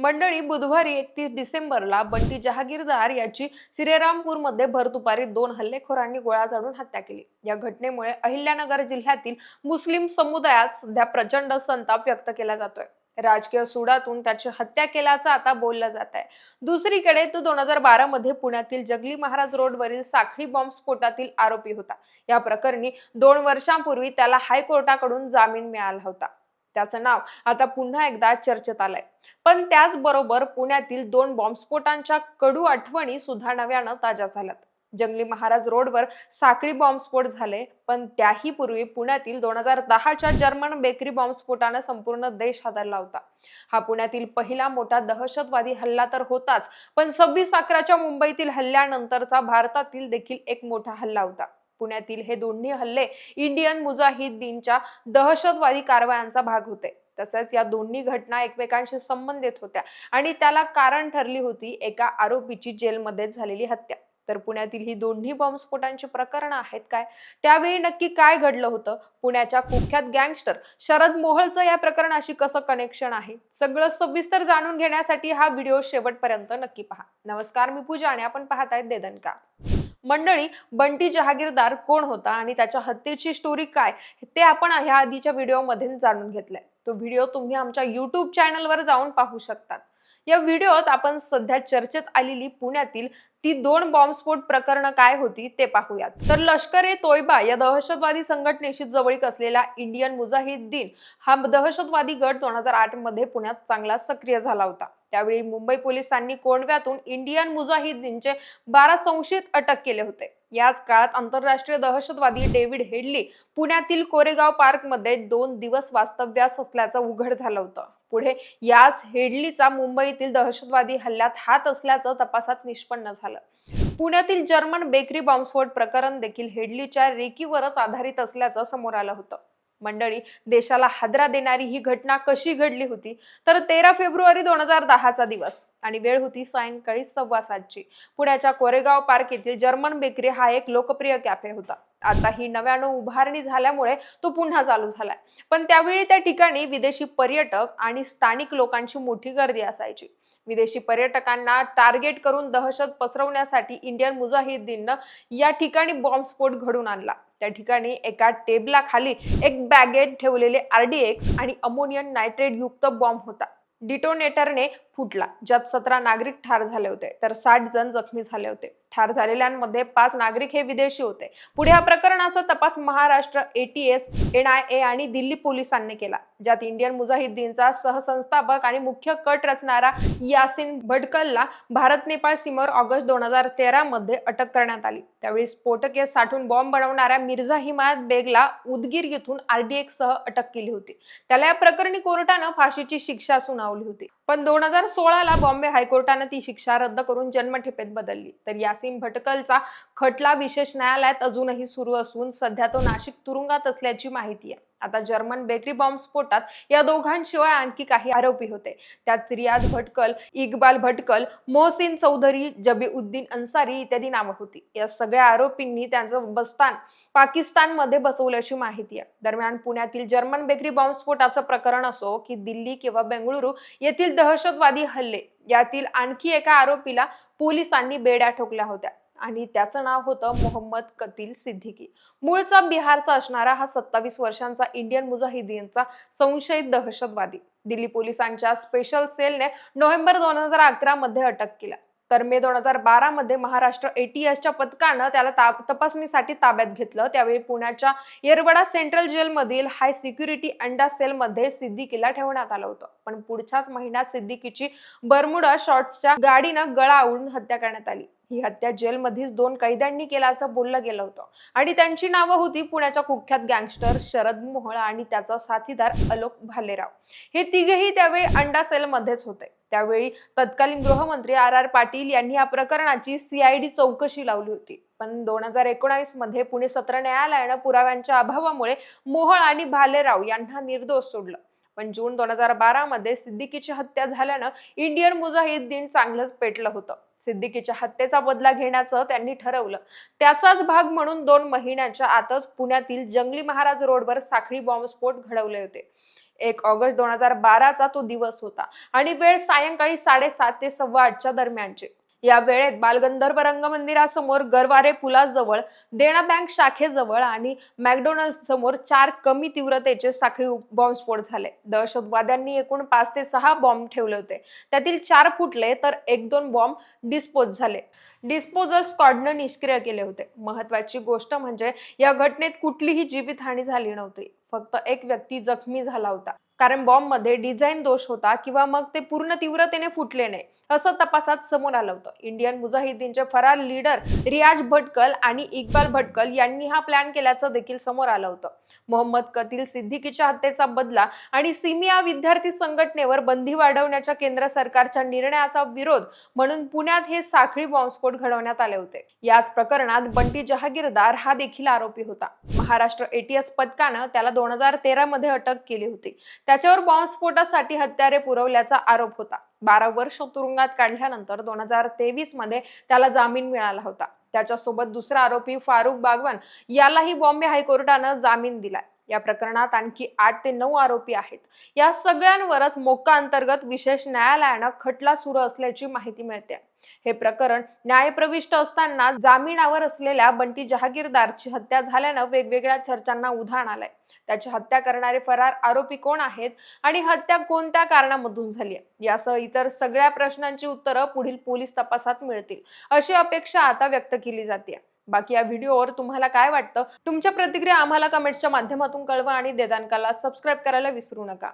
मंडळी बुधवारी एकतीस डिसेंबरला बंटी जहागीरदार याची श्रीरामपूरमध्ये भर दुपारी दोन हल्लेखोरांनी गोळा झाडून हत्या केली. या घटनेमुळे अहिल्यानगर जिल्ह्यातील मुस्लिम समुदायात सध्या प्रचंड संताप व्यक्त केला जातोय. राजकीय सुडातून त्याची हत्या केल्याचं आता बोललं जात आहे. दुसरीकडे तो दोन हजार बारा मध्ये पुण्यातील जगली महाराज रोडवरील साखळी बॉम्ब स्फोटातील आरोपी होता. या प्रकरणी दोन वर्षांपूर्वी त्याला हायकोर्टाकडून जामीन मिळाला होता. त्याचं नाव. आता पुन्हा एकदा चर्चेत आलंय. पण त्याचबरोबर पुण्यातील दोन बॉम्बस्फोटांच्या कडू आठवणी सुद्धा नव्यानं ताज्या झाल्यात. जंगली महाराज रोडवर साखळी बॉम्बस्फोट झाले पण त्याही पूर्वी पुण्यातील दोन हजार दहाच्या जर्मन बेकरी बॉम्बस्फोटानं संपूर्ण देश हादरला होता. हा पुण्यातील पहिला मोठा दहशतवादी हल्ला तर होताच पण सव्वीस अकराच्या मुंबईतील हल्ल्यानंतरचा भारतातील देखील एक मोठा हल्ला होता. पुण्यातील हे दोन्ही हल्ले इंडियन मुजाहिदीनच्या दहशतवादी कारवायांचा भाग होते. तसेच या दोन्ही घटना एकमेकांशी संबंधित होत्या आणि त्याला कारण ठरली होती एका आरोपीची जेलमध्ये झालेली हत्या. तर पुण्यातील ही दोन्ही बॉम्बस्फोटांची प्रकरणं आहेत काय? त्यावेळी नक्की काय घडलं होतं? पुण्याच्या कुख्यात गँगस्टर शरद मोहळचं या प्रकरणाशी कसं कनेक्शन आहे? सगळं सविस्तर जाणून घेण्यासाठी हा व्हिडिओ शेवटपर्यंत नक्की पहा. नमस्कार मी पूजा आणि आपण पाहत आहेत देदनका मंडळी बंटी जहागीरदार कोण होता आणि त्याच्या हत्येची स्टोरी काय ते आपण ह्या आधीच्या व्हिडिओमध्ये जाणून घेतलंय. तो व्हिडिओ तुम्ही आमच्या युट्यूब चॅनलवर जाऊन पाहू शकतात. या व्हिडिओत आपण सध्या चर्चेत आलेली पुण्यातील ती दोन बॉम्बस्फोट प्रकरण काय होती ते पाहूयात. तर लष्कर ए तोयबा या दहशतवादी संघटनेशी जवळीक असलेला इंडियन मुजाहिद्दीन हा दहशतवादी गट दोन हजार आठमध्ये पुण्यात चांगला सक्रिय झाला होता. त्यावेळी मुंबई पोलिसांनी कोंडव्यातून इंडियन मुजाहिद्दीनचे बारा संशयित अटक केले होते. याच काळात आंतरराष्ट्रीय दहशतवादी डेव्हिड हेडली पुण्यातील कोरेगाव पार्कमध्ये दोन दिवस वास्तव्यास असल्याचं उघड झालं होतं. पुढे याच हेडलीचा मुंबईतील दहशतवादी हल्ल्यात हात असल्याचं तपासात निष्पन्न झालं. पुण्यातील जर्मन बेकरी बॉम्बस्फोट प्रकरण देखील हेडलीच्या रेकीवरच आधारित असल्याचं समोर आलं होतं. मंडळी देशाला हादरा देणारी ही घटना कशी घडली होती? तर तेरा फेब्रुवारी दोन हजार दहाचा दिवस आणि वेळ होती सायंकाळी सव्वा सातची. पुण्याच्या कोरेगाव पार्क येथील जर्मन बेकरी हा एक लोकप्रिय कॅफे होता. आता ही नव्यानं उभारणी झाल्यामुळे तो पुन्हा चालू झालाय. पण त्यावेळी त्या ठिकाणी विदेशी पर्यटक आणि स्थानिक लोकांची मोठी गर्दी असायची. विदेशी पर्यटकांना टार्गेट करून दहशत पसरवण्यासाठी इंडियन मुजाहिद्दीननं या ठिकाणी बॉम्बस्फोट घडून आणला. त्या ठिकाणी एका टेबलाखाली एक बॅगेत ठेवलेले आरडीएक्स आणि अमोनियम नायट्रेट युक्त बॉम्ब होता. डिटोनेटरने फुटला ज्यात सतरा नागरिक ठार झाले होते तर साठ जण जखमी झाले होते. ठार झालेल्यांमध्ये पाच नागरिक हे विदेशी होते. पुढे या प्रकरणाचा तपास Maharashtra ATS N I A आणि दिल्ली पोलिसांनी केला. ज्यात इंडियन मुजाहिद्दीनचा सहसंस्थापक आणि मुख्य कट रचणारा यासिन भटकलला भारत नेपाळ सीमेवर ऑगस्ट दोन हजार तेरा मध्ये अटक करण्यात आली. त्यावेळी स्फोटके साठून बॉम्ब बनवणाऱ्या मिर्झा हिमायत बेगला उदगीर येथून आरडीएक्स सह अटक केली होती. त्याला या प्रकरणी कोर्टानं फाशीची शिक्षा सुनावली होती. पण दोन हजार सोळाला बॉम्बे हायकोर्टानं ती शिक्षा रद्द करून जन्मठेपेत बदलली. तर यासिम भटकलचा खटला विशेष न्यायालयात अजूनही सुरू असून सध्या तो नाशिक तुरुंगात असल्याची माहिती आहे. आता जर्मन बेकरी बॉम्ब स्फोटात या दोघांशिवाय आणखी काही आरोपी होते. त्यात रियाज भटकल इक्बाल भटकल मोहसिन चौधरी जबीउद्दीन अन्सारी इत्यादी नावं होती. या सगळ्या आरोपींनी त्यांचं बस्तान पाकिस्तानमध्ये बसवल्याची माहिती आहे. दरम्यान पुण्यातील जर्मन बेकरी बॉम्ब स्फोटाचं प्रकरण असो की दिल्ली किंवा बेंगळुरू येथील दहशतवादी हल्ले यातील आणखी एका आरोपीला पोलिसांनी बेड्या ठोकल्या होत्या. आणि त्याचं नाव होतं मोहम्मद कतील सिद्दीकी. मूळचा बिहारचा असणारा हा सत्तावीस वर्षांचा इंडियन मुजाहिदीनचा संशयित दहशतवादी. दिल्ली पोलिसांच्या स्पेशल सेलने नोव्हेंबर दोन हजार अकरा मध्ये अटक केला तर मे दोन हजार बारा मध्ये महाराष्ट्र एटीएसच्या पथकानं त्याला ता तपासणीसाठी ताब्यात घेतलं. त्यावेळी पुण्याच्या येरवडा सेंट्रल जेलमधील हाय सिक्युरिटी अंडा सेलमध्ये सिद्दीकीला ठेवण्यात आलं होतं. पण पुढच्याच महिन्यात सिद्दीकीची बर्मुडा शॉर्ट्सच्या गाडीनं गळा आवळून हत्या करण्यात आली. ही हत्या जेलमध्येच दोन कैद्यांनी केल्याचं बोललं गेलं होतं. आणि त्यांची नावं होती पुण्याच्या कुख्यात गँगस्टर शरद मोहळ आणि त्याचा साथीदार अलोक भालेराव. हे तिघेही त्यावेळी अंडा सेलमध्येच होते. त्यावेळी तत्कालीन गृहमंत्री आर आर पाटील यांनी या प्रकरणाची सीआयडी चौकशी लावली होती. पण दोन हजार एकोणावीसमध्ये पुणे सत्र न्यायालयानं पुराव्यांच्या अभावामुळे मोहळ आणि भालेराव यांना निर्दोष सोडलं. पण जून दोन हजार बारा मध्ये सिद्दीकीची हत्या झाल्यानं इंडियन मुजाहिद्दीन चांगलंच पेटलं होतं. सिद्दीकीच्या हत्येचा बदला घेण्याचं त्यांनी ठरवलं. त्याचाच भाग म्हणून दोन महिन्याच्या आतच पुण्यातील जंगली महाराज रोडवर साखळी बॉम्बस्फोट घडवले होते. एक ऑगस्ट दोन हजार बाराचा तो दिवस होता आणि वेळ सायंकाळी साडेसात ते सव्वा आठच्या दरम्यानचे. या वेळेत बालगंधर्व रंगमंदिरासमोर गरवारे पुलाजवळ देना बँक शाखेजवळ आणि मॅकडोनल्ड समोर चार कमी तीव्रतेचे साखळी बॉम्बस्फोट झाले. दहशतवाद्यांनी एकूण पाच ते सहा बॉम्ब ठेवले होते. त्यातील चार फुटले तर एक दोन बॉम्ब डिस्पोज झाले. डिस्पोजल स्क्वॉडनं निष्क्रिय केले होते. महत्वाची गोष्ट म्हणजे या घटनेत कुठलीही जीवितहानी झाली नव्हती. फक्त एक व्यक्ती जखमी झाला होता. कारण बॉम्बमध्ये डिझाईन दोष होता किंवा मग ते पूर्ण तीव्रतेने फुटले नाही असं तपासात समोर आलं होतं. इंडियन मुजाहिदीनचे फरार लीडर रियाज भटकल आणि इक्बाल भटकल यांनी हा प्लॅन केल्याचं देखील समोर आलं होतं. मोहम्मद कतील सिद्दीकीच्या हत्येचा बदला आणि सिमिया विद्यार्थी संघटनेवर बंदी वाढवण्याच्या केंद्र सरकारच्या निर्णयाचा विरोध म्हणून पुण्यात हे साखळी बॉम्बस्फोट घडवण्यात आले होते. याच प्रकरणात बंटी जहागीरदार हा देखील आरोपी होता. महाराष्ट्र एटीएस पथकानं त्याला दोन हजार तेरा मध्ये अटक केली होती. त्याच्यावर बॉम्बस्फोटासाठी हत्यारे पुरवल्याचा आरोप होता. बारा वर्ष तुरुंगात काढल्यानंतर दोन हजार तेवीसमध्ये त्याला जामीन मिळाला होता. त्याच्यासोबत दुसरा आरोपी फारुख बागवान यालाही बॉम्बे हायकोर्टानं जामीन दिलाय. या प्रकरणात आणखी आठ ते नऊ आरोपी आहेत. या सगळ्यांवरच मोक्का अंतर्गत विशेष न्यायालयानं खटला सुरू असल्याची माहिती मिळते. हे प्रकरण न्यायप्रविष्ट असताना जामिनावर असलेल्या बंटी जहागीरदारची हत्या झाल्यानं वेगवेगळ्या चर्चांना उधाण आलंय. त्याची हत्या करणारे फरार आरोपी कोण आहेत आणि हत्या कोणत्या कारणामधून झाली आहे? यासह इतर सगळ्या प्रश्नांची उत्तरं पुढील पोलीस तपासात मिळतील. अशी अपेक्षा आता व्यक्त केली जाते. बाकी या व्हिडिओवर तुम्हाला काय वाटतं? तुमच्या प्रतिक्रिया आम्हाला कमेंट्सच्या माध्यमातून कळवा आणि देदानकाला सबस्क्राईब करायला विसरू नका.